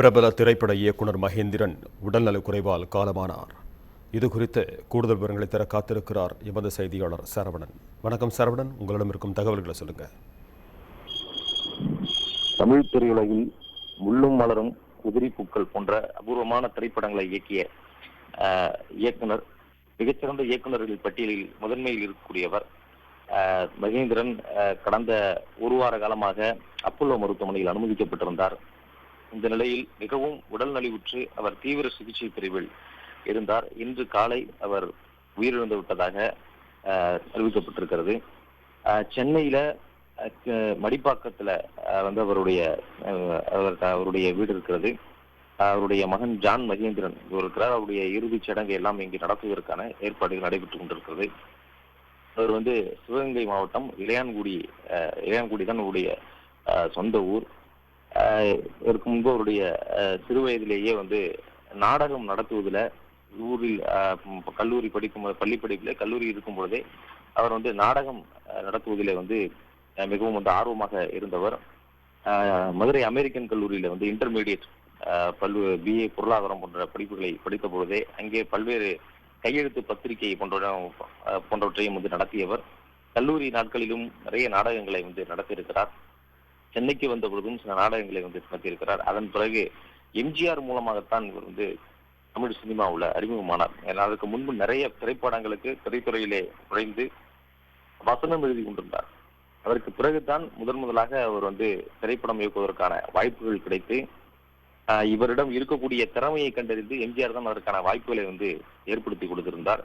பிரபல திரைப்பட இயக்குனர் மகேந்திரன் உடல்நலக்குறைவால் காலமானார். இது குறித்து கூடுதல் விவரங்களை தர காத்திருக்கிறார் எமது செய்தியாளர் சரவணன். வணக்கம் சரவணன். உங்களிடம் இருக்கும் தகவல்களை சொல்லுங்க. தமிழ் திரையுலகில் முள்ளும் மலரும் உதிரி பூக்கள் போன்ற அபூர்வமான திரைப்படங்களை இயக்கிய இயக்குனர் மிகச்சிறந்த இயக்குநர்கள் பட்டியலில் முதன்மையில் இருக்கக்கூடியவர் ஆஹ், மகேந்திரன் கடந்த ஒரு வார காலமாக அப்பல்லோ மருத்துவமனையில் அனுமதிக்கப்பட்டிருந்தார். இந்த நிலையில் மிகவும் உடல் நலிவுற்று அவர் தீவிர சிகிச்சை பிரிவில் இருந்தார். இன்று காலை அவர் உயிரிழந்து விட்டதாக அறிவிக்கப்பட்டிருக்கிறது. சென்னையில மடிப்பாக்கத்துல வந்து அவருடைய அவருடைய வீடு இருக்கிறது. அவருடைய மகன் ஜான் மகேந்திரன் இருக்கிறார். அவருடைய இறுதிச் சடங்கை எல்லாம் இங்கு நடத்துவதற்கான ஏற்பாடுகள் நடைபெற்றுக் கொண்டிருக்கிறது. அவர் வந்து சிவகங்கை மாவட்டம் இளையான்குடி இளையான்குடி தான் அவருடைய சொந்த ஊர். இதற்கு முன்பு அவருடைய சிறு வயதிலேயே வந்து நாடகம் நடத்துவதில் ஊரில் கல்லூரி படிக்கும் பள்ளி படிப்பில் கல்லூரி இருக்கும் பொழுதே அவர் வந்து நாடகம் நடத்துவதிலே வந்து மிகவும் வந்து ஆர்வமாக இருந்தவர். மதுரை அமெரிக்கன் கல்லூரியில வந்து இன்டர்மீடியட் பல்வே பிஏ பொருளாதாரம் போன்ற படிப்புகளை படித்த பொழுதே அங்கே பல்வேறு கையெழுத்து பத்திரிகை போன்ற போன்றவற்றையும் வந்து நடத்தியவர். கல்லூரி நாட்களிலும் நிறைய நாடகங்களை வந்து நடத்தியிருக்கிறார். சென்னைக்கு வந்த பொழுதும் சில நாடகங்களை வந்து நடத்தியிருக்கிறார். அதன் பிறகு எம்ஜிஆர் மூலமாகத்தான் இவர் வந்து தமிழ் சினிமாவில் அறிமுகமானார். ஏன்னா அதற்கு முன்பு நிறைய திரைப்படங்களுக்கு திரைத்துறையிலே நுழைந்து வசனம் எழுதி கொண்டிருந்தார். அதற்கு பிறகுதான் முதன் முதலாக அவர் வந்து திரைப்படம் இயக்குவதற்கான வாய்ப்புகள் கிடைத்து இவரிடம் இருக்கக்கூடிய திறமையை கண்டறிந்து எம்ஜிஆர் தான் அதற்கான வாய்ப்புகளை வந்து ஏற்படுத்தி கொடுத்திருந்தார்.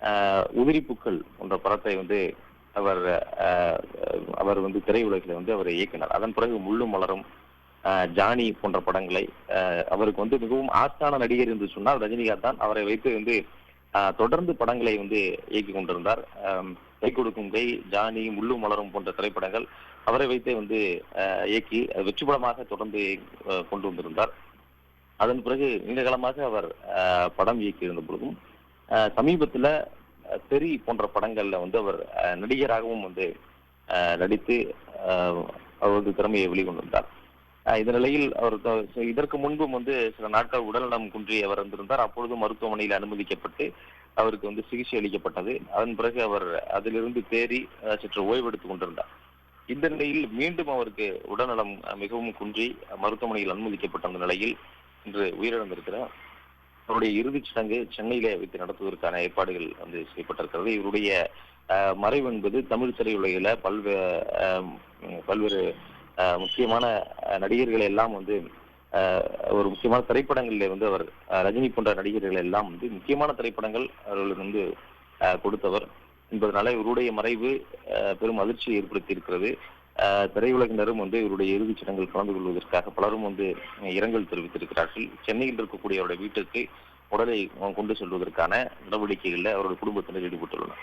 ஆஹ், உதிரிப்புக்கள் போன்ற படத்தை வந்து அவர் அவர் வந்து திரையுலகில் வந்து அவர் இயக்கினார். அதன் பிறகு முள்ளும் மலரும் ஜானி போன்ற படங்களை அவருக்கு வந்து மிகவும் ஆஸ்தான நடிகர் என்று சொன்னால் ரஜினிகாந்த் தான். அவரை வைத்து வந்து தொடர்ந்து படங்களை வந்து இயக்கி கொண்டிருந்தார். கை கொடுக்கும் கை ஜானி முள்ளும் மலரும் போன்ற திரைப்படங்கள் அவரை வைத்தே வந்து இயக்கி வெற்றி படமாக தொடர்ந்து கொண்டு வந்திருந்தார். அதன் பிறகு நீண்ட காலமாக அவர் படம் இயக்கி இருந்த பொழுதும் சமீபத்தில் தெரி போன்ற படங்கள்ல வந்து அவர் நடிகராகவும் வந்து நடித்து அவரது திறமையை வெளிக்கொண்டிருந்தார். ஆஹ், இந்த நிலையில் அவர் இதற்கு முன்பும் வந்து சில நாட்கள் உடல்நலம் குன்றி அவர் இருந்திருந்தார். அப்பொழுது மருத்துவமனையில் அனுமதிக்கப்பட்டு அவருக்கு வந்து சிகிச்சை அளிக்கப்பட்டது. அதன் பிறகு அவர் அதிலிருந்து தேறி சற்று ஓய்வெடுத்துக் கொண்டிருந்தார். இந்த நிலையில் மீண்டும் அவருக்கு உடல்நலம் மிகவும் குன்றி மருத்துவமனையில் அனுமதிக்கப்பட்ட நிலையில் இன்று உயிரிழந்திருக்கிறார். அவருடைய இறுதிச் சடங்கு சென்னையிலே வைத்து நடத்துவதற்கான ஏற்பாடுகள் வந்து செய்யப்பட்டிருக்கிறது. இவருடைய மறைவு என்பது தமிழ் திரையுலகில பல்வே பல்வேறு முக்கியமான நடிகர்கள் நடிகர்களை எல்லாம் வந்து ஆஹ், ஒரு முக்கியமான திரைப்படங்களில் வந்து அவர் ரஜினி போன்ற நடிகர்கள் எல்லாம் வந்து முக்கியமான திரைப்படங்கள் அவர்களுக்கு வந்து கொடுத்தவர். என்பதனால இவருடைய மறைவு பெரும் அதிர்ச்சியை ஏற்படுத்தி இருக்கிறது திரையுலகினரும் வந்து இவருடைய இறுதிச் சடங்கில் கலந்து கொள்வதற்காக பலரும் வந்து இரங்கல் தெரிவித்திருக்கிறார்கள். சென்னையில் இருக்கக்கூடிய அவருடைய வீட்டிற்கு உடலை கொண்டு செல்வதற்கான நடவடிக்கைகளில் அவருடைய குடும்பத்தினர் ஈடுபட்டுள்ளனர்.